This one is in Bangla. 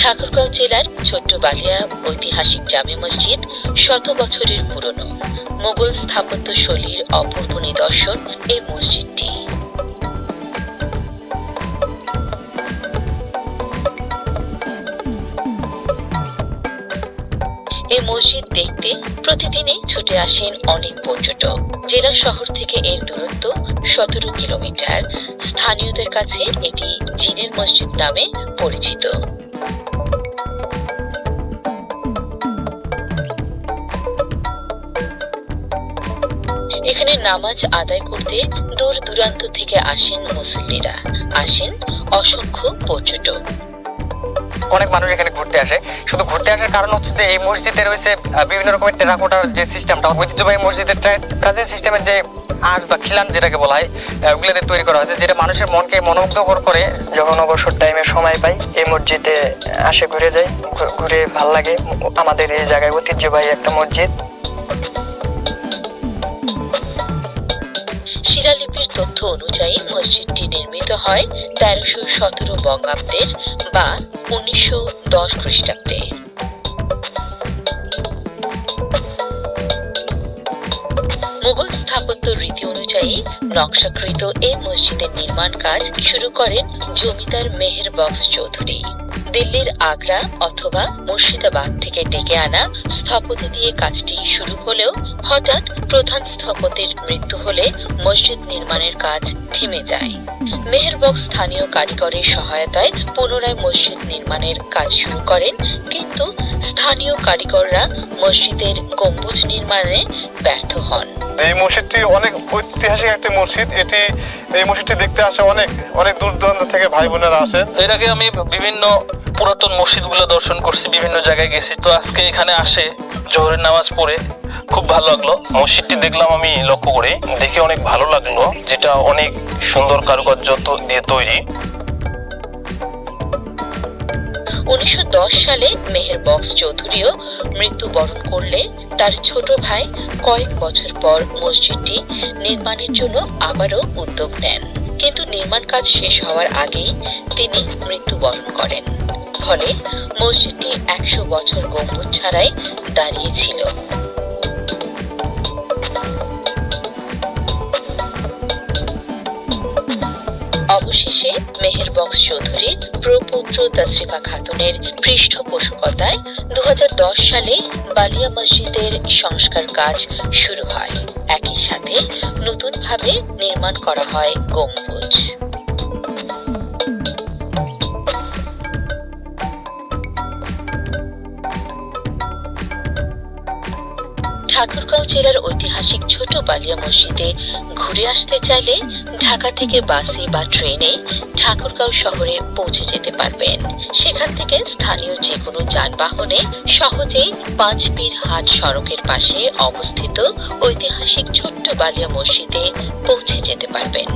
ঠাকুরগাঁও জেলার ছোট্ট বালিয়া ঐতিহাসিক জামে মসজিদ শত বছরের পুরনো। মোগল স্থাপত্য শৈলীর অপূর্ব নিদর্শন এই মসজিদটি। এই মসজিদ দেখতে প্রতিদিনই ছুটে আসেন অনেক পর্যটক। জেলা শহর থেকে এর দূরত্ব সতেরো কিলোমিটার। স্থানীয়দের কাছে এটি জিনের মসজিদ নামে পরিচিত। এখানে নামাজ আদায় করতে দূর দূরান্ত থেকে আসেন মুসল্লিরা। আসেন অসংখ্য পর্যটক। অনেক মানুষ এখানে ঘুরতে আসে। শুধু ঘুরতে আসার কারণ হচ্ছে যে এই মসজিদে রয়েছে বিভিন্ন রকমের টেরাকোটার যে সিস্টেমটা, ঐতিহ্যবাহী মসজিদের প্রাচীন সিস্টেমের যে আর্ট বা খিলান যেটাকে বলা হয় ওগুলোতে তৈরি করা হয়েছে, যেটা মানুষের মনকে মনোমুগ্ধকর করে। যখন অবসর টাইমে সময় পাই, এই মসজিদে আসে, ঘুরে ঘু- ঘুরে ভালো লাগে। আমাদের এই জায়গায় ঐতিহ্যবাহী একটা মসজিদ। অনুযায়ী মসজিদটি নির্মিত হয় তেরোশো সতেরো বঙ্গাব্দের বা উনিশশো দশ খ্রিস্টাব্দে। মুঘল স্থাপত্য রীতি অনুযায়ী নকশাকৃত এই মসজিদের নির্মাণ কাজ শুরু করেন জমিদার মেহের বক্স চৌধুরী। দিল্লির আগ্রা অথবা মুর্শিদাবাদ থেকে ডেকে আনা স্থপতি দিয়ে কাজটি শুরু হলেও হঠাৎ প্রধান স্থপতির মৃত্যু হলে মসজিদ নির্মাণের কাজ থেমে যায়। মেহেরবক স্থানীয় কারিগরের সহায়তায় পুনরায় মসজিদ নির্মাণের কাজ শুরু করেন কিন্তু স্থানীয় কারিগররা মসজিদের গম্বুজ নির্মাণে ব্যর্থ হন। এই মসজিদটি অনেক ঐতিহাসিক একটি মসজিদ। এটি এই মসজিদটি দেখতে আসে অনেক অনেক দূর দূরান্ত থেকে ভাই বোনেরা আসেন। এর আগে আমি বিভিন্ন পুরাতন মসজিদগুলো দর্শন করছি, বিভিন্ন জায়গায় গেছি। তো আজকে এখানে আসে জোহরের নামাজ পড়ে। খুব ভালো লাগল। মসজিদটি দেখলাম আমি লক্ষ্য করে। দেখে অনেক ভালো লাগল, যেটা অনেক সুন্দর কারুকার্য দিয়ে তৈরি। উনিশশো দশ সালে মেহের বক্স চৌধুরীও মৃত্যুবরণ করলে তার ছোট ভাই কয়েক বছর পর মসজিদটি নির্মাণের জন্য আবারও উদ্যোগ নেন। কিন্তু নির্মাণ কাজ শেষ হওয়ার আগেই তিনি মৃত্যুবরণ করেন। ফলে মসজিদটি একশো বছর গম্বুজ ছাড়াই দাঁড়িয়েছিল অবশেষে মেহের বক্স চৌধুরীর প্রপুত্র তাসরিফা খাতুনের পৃষ্ঠপোষকতায় দু হাজার দশ সালে বালিয়া মসজিদের সংস্কার কাজ শুরু হয়। একই সাথে নতুনভাবে নির্মাণ করা হয় গম্বুজ। ঠাকুরগাঁও জেলার ঐতিহাসিক ছোট বালিয়া মসজিদে ঘুরে আসতে চাইলে ঢাকা থেকে বাসে বা ট্রেনে ঠাকুরগাঁও শহরে পৌঁছে যেতে পারবেন। সেখান থেকে স্থানীয় যে কোনো যানবাহনে সহজেই পাঁচপীর হাট সড়কের পাশে অবস্থিত ঐতিহাসিক ছোট্ট বালিয়া মসজিদে পৌঁছে যেতে পারবেন।